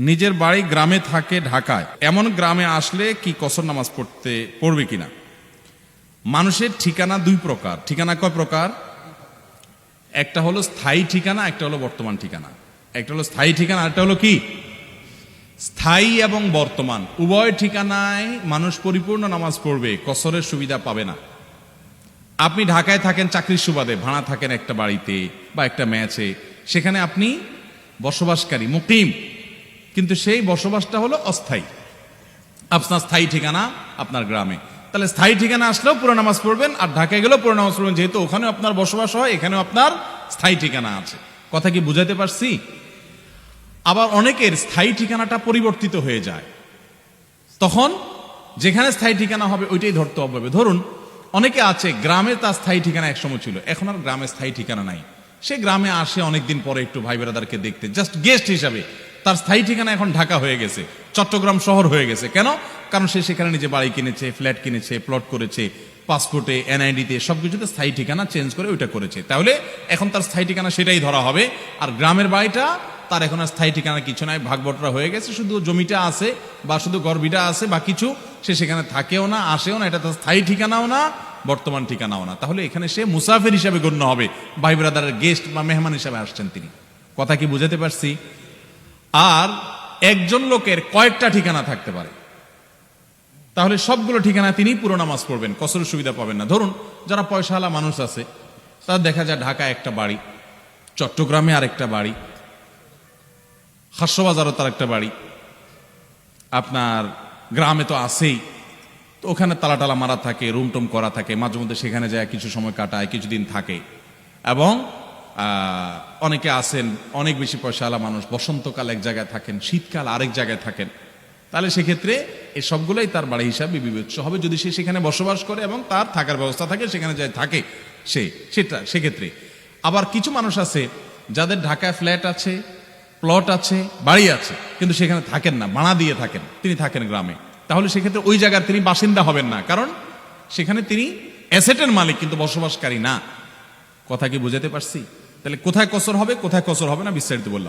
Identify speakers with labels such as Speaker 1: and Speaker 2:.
Speaker 1: নিজের বাড়ি গ্রামে থাকে ঢাকায়। এমন গ্রামে আসলে কি কসর নামাজ পড়তে পড়বে কিনা? মানুষের ঠিকানা দুই প্রকার। ঠিকানা কয় প্রকার? একটা হলো স্থায়ী ঠিকানা, একটা হলো বর্তমান ঠিকানা। একটা হলো স্থায়ী ঠিকানা একটা হলো কি? স্থায়ী এবং বর্তমান। উভয় ঠিকানায় মানুষ পরিপূর্ণ নামাজ পড়বে, কসরের সুবিধা পাবে না। আপনি ঢাকায় থাকেন, চাকরির সুবাদে, ভাড়া থাকেন একটা বাড়িতে বা একটা ম্যাচে, সেখানে আপনি বসবাসকারী, মুকিম। কিন্তু সেই বসবাসটা হলো অস্থায়ী। আপনার স্থায়ী ঠিকানা আপনার গ্রামে। তাহলে স্থায়ী ঠিকানা আসলেও পুরো নামাজ পড়বেন, আর ঢাকায় গেলেও পুরো নামাজ পড়বেন, যেহেতু ওখানেও আপনার বসবাস হয়, এখানেও আপনার স্থায়ী ঠিকানা আছে। কথা কি বুঝাতে পারছি? আবার অনেকের স্থায়ী ঠিকানাটা পরিবর্তিত হয়ে যায়। তখন যেখানে স্থায়ী ঠিকানা হবে, ওইটাই ধরতে হবে। ধরুন, অনেকে আছে, গ্রামে তার স্থায়ী ঠিকানা একসময় ছিল, এখন আর গ্রামে স্থায়ী ঠিকানা নাই। সে গ্রামে আসে অনেকদিন পরে একটু ভাই বেড়াদারকে দেখতে জাস্ট গেস্ট হিসাবে। তার স্থায়ী ঠিকানা এখন ঢাকা হয়ে গেছে, চট্টগ্রাম শহর হয়ে গেছে। কেন? কারণ সে সেখানে নিজে বাড়ি কিনেছে, ফ্ল্যাট কিনেছে, প্লট করেছে, পাসপোর্টে, এনআইডিতে, সবকিছুতে স্থায়ী ঠিকানা চেঞ্জ করে ওইটা করেছে। তাহলে এখন তার স্থায়ী ঠিকানা সেটাই ধরা হবে। আর গ্রামের বাড়িটা, তার এখন আর স্থায়ী ঠিকানা কিছু নাই, ভাগবটরা হয়ে গেছে, শুধু জমিটা আছে বা শুধু গর্বিটা আছে, বা কিছু সে সেখানে থাকেও না, আসেও না, এটা তার স্থায়ী ঠিকানাও না, বর্তমান ঠিকানাও না। তাহলে এখানে সে মুসাফির হিসাবে গণ্য হবে। ভাই ব্রাদারের গেস্ট বা মেহমান হিসাবে আসছেন তিনি। কথা কি বুঝাতে পারছি? আর একজন লোকের কয়েকটা ঠিকানা থাকতে পারে। তাহলে সবগুলো ঠিকানা তিনি পুরো নামাজ পড়বেন কসর সুবিধা পাবেন না। ধরুন, যারা পয়সাওয়ালা মানুষ আছে, তার দেখা যায় ঢাকা একটা বাড়ি, চট্টগ্রামে আরেকটা বাড়ি হাস্যবাজারও তার একটা বাড়ি, আপনার গ্রামে তো আছেই। তো ওখানে তালা টালা মারা থাকে রুম টুম করা থাকে মাঝে মধ্যে সেখানে যায়, কিছু সময় কাটায়, কিছুদিন থাকে। এবং অনেকে আছেন, অনেক বেশি পয়সাওয়ালা মানুষ, বসন্তকাল এক জায়গায় থাকেন, শীতকাল আরেক জায়গায় থাকেন। তাহলে সেক্ষেত্রে এই সবগুলোই তার বাড়ি হিসাবে বিবেচ্য হবে। যদি সে সেখানে বসবাস করে এবং তার থাকার ব্যবস্থা থাকে, সেখানে যায় থাকে সে, সেটা, সেক্ষেত্রে। আবার কিছু মানুষ আছে, যাদের ঢাকায় ফ্ল্যাট আছে, প্লট আছে, বাড়ি আছে, কিন্তু সেখানে থাকেন না, ভাড়া দিয়ে থাকেন, তিনি থাকেন গ্রামে। তাহলে সেক্ষেত্রে ওই জায়গার তিনি বাসিন্দা হবেন না, কারণ সেখানে তিনি অ্যাসেটের মালিক, কিন্তু বসবাসকারী না। কথা কি বুঝাতে পারছি? তাহলে কোথায় কসর হবে কোথায় কসর হবে না বিস্তারিত বললাম।